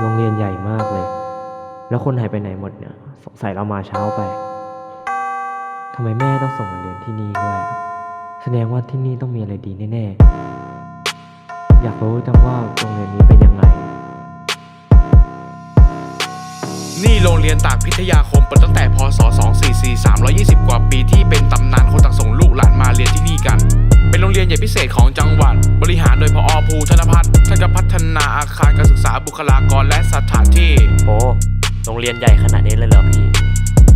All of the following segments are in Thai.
โรงเรียนใหญ่มากเลย แล้วคนหายไปไหนหมดเนี่ย สงสัยเรามาเช้าไปทำไมแม่ต้องส่งมาเรียนที่นี่ด้วย แสดงว่าที่นี่ต้องมีอะไรดีแน่ๆ อยากรู้จังว่าโรงเรียนนี้เป็นยังไง นี่โรงเรียนตากพิทยาคมเปิดตั้งแต่พศ 244 320 กว่าปีที่เป็นตำนานคนต่างส่งลูกหลานมาเรียนที่นี่กัน เป็นโรงเรียนใหญ่พิเศษของจังหวัด บริหารโดยพอภูธนพัฒน์ท่านก็พัฒนาอาคารการศึกษาบุคลากรและสถานที่ โอ้โรงเรียนใหญ่ขนาดนี้เลยเหรอพี่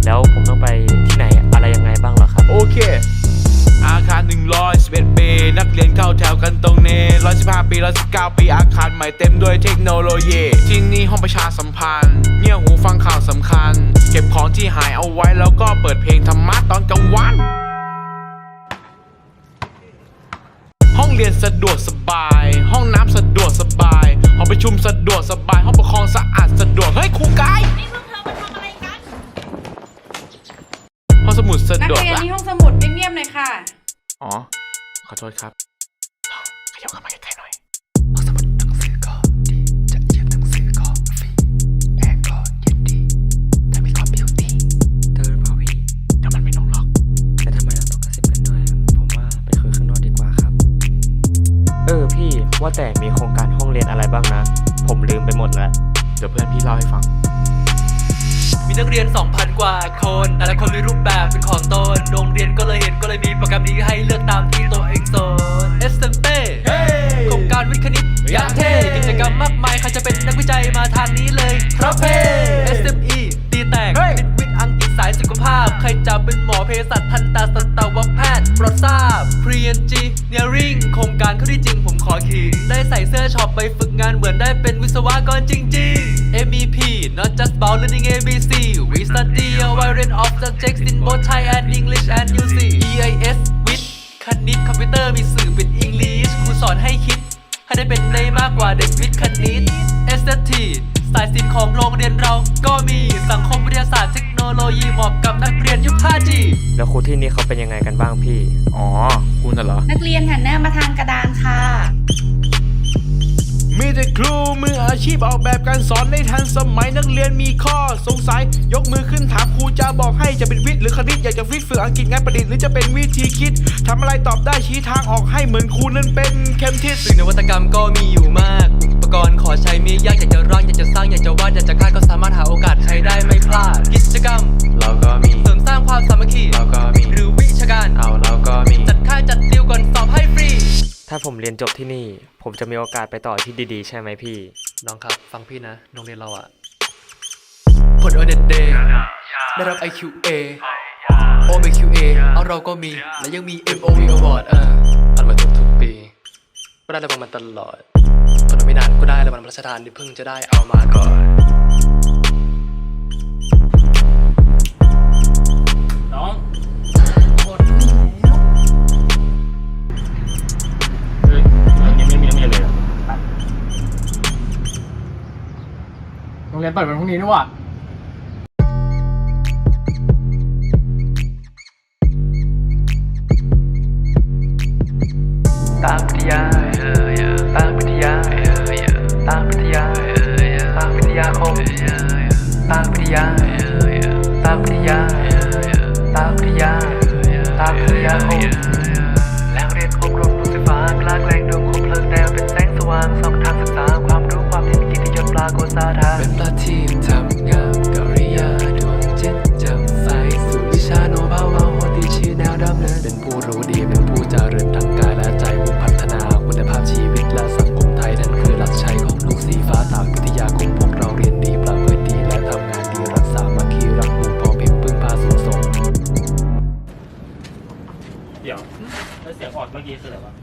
แล้วผมต้องไปที่ไหนอะไรยังไงบ้างเหรอครับ โอเค อาคาร 111 ปี นักเรียนเข้าแถวกันตรงนี้ 115 ปี 119 ปี อาคารใหม่เต็มด้วยเทคโนโลยี ที่นี่ห้องประชาสัมพันธ์ เงี่ยหูฟังข่าวสำคัญ เก็บของที่หายเอาไว้แล้วก็เปิดเพลงธรรมะตอนกลางวัน ห้องเรียนสะดวกสบาย ประชุมสะดวกสบายห้องปกครองสะอาดสะดวกเฮ้ยครูกายนี่พวกเธอมาทำอะไรกัน ห้องสมุดสะนักดวกเรียนละที่ห้องสมุดเงียบๆหน่อยค่ะ อ๋อ ขอโทษครับขยับเข้ามาใกล้ๆหน่อย ห้องสมุดหนังสือก็ดี จะยืมหนังสือก็ฟรีแอร์ก็เย็นดีถ้ามีคอมพิวตี้เตือนเปล่าพี่เดี๋ยวมันไม่ลงหรอกแต่ทำไมเราต้องกระซิบกันด้วย ผมว่าไปคุยข้างนอกดีกว่าครับ เออพี่ว่าแต่มีโครงการห้อง เรียนอะไรบ้างนะ ผมลืมไปหมดแล้ว เดี๋ยวเพื่อนพี่เล่าให้ฟัง มีนักเรียน 2,000 กว่าคน แต่ละคนมีรูปแบบเป็นของตน โรงเรียนก็เลยเห็นก็เลยมีโปรแกรมดีให้เลือกตามที่ตัวเองสน s m p โครงการวิทย์คณิตอย่างเท่กิจกรรมมากมายใครจะเป็นนักวิจัยมาทางนี้เลยครับเพ่ SME ตีแตกเฮ้ยคณิตวิทย์อังกฤษสายสุขภาพ ใครจะเป็นหมอเภสัชทันตาสัตวแพทย์โปรดทราบ p r e n g n e e r i n g โครงการเข้าที่จริงผมขอขิง ได้ใส่เสื้อช็อปไปฝึกงานเหมือนได้เป็นวิศวกรจริงๆ MEP not just about learning ABC we study a variety of subjects in both Thai and English and UC EIS วิทย์คณิตคอมพิวเตอร์มีสื่อเป็น English ครูสอนให้คิด ให้ได้เป็นได้มากกว่าเด็กวิทย์คณิต SST สายศิลป์ของโรงเรียนเราก็มี แล้วครูที่นี่เขาเป็นยังไงกันบ้างพี่ อ๋อ คุณน่ะเหรอ นักเรียนหันหน้ามาทางกระดานค่ะ มีแต่ครูมืออาชีพออกแบบการสอนได้ทันสมัยนักเรียนมีข้อสงสัย ยกมือขึ้นถามครูจะบอกให้จะเป็นวิทย์หรือคณิตอยากจะฟิตฝึกอังกฤษงานประดิษฐ์หรือจะเป็นวิธีคิดทำอะไรตอบได้ชี้ทางออกให้เหมือนครูนั้นเป็นเข็มทิศสิ่งนวัตกรรมก็มีอยู่มาก อุปกรณ์ขอใช้มียากอยากจะร่างอยากจะสร้างอยากจะวาดอยากจะคาด ผมเรียนจบที่นี่ ผมจะมีโอกาสไปต่อที่ดีๆ ใช่ไหมพี่ น้องครับ ฟังพี่นะ โรงเรียนเราอะผลโอเด็ดเดย์ได้รับ IQA OBQA เอาเราก็มี และยังมี MOV Award เออผ่านมาทุกทุกๆปีก็ได้รางวัลมาตลอดผลไม่นานก็ได้รางวัลพระราชทานที่เพิ่งจะได้เอามาก่อนน้อง เปิดวันพรุ่งนี้นี่หว่าตามพิทยาเออเออตามพิทยาเออเออตามพิทยาเออเออตามพิทยาคมเออเออตามพิทยาเออเออตามพิทยาเออเออตามพิทยาเออเออตามพิทยาคมแล่งเรียนครบรวมทุกสิฟ้ากลางแรงดวงคมเพลิงแนวเป็นแสงสว่างส่องทางศึกษาความรู้ความเห็นกิตยศปรากฏสาธาร ดี๋ยวแล้วเสียงออดเมื่อกี้คืออะไรวะ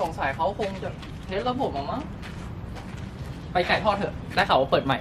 สงสัยเขาคงจะเทสระบบมั้งไปไก่ทอดเถอะได้ข่าวว่าเปิดใหม่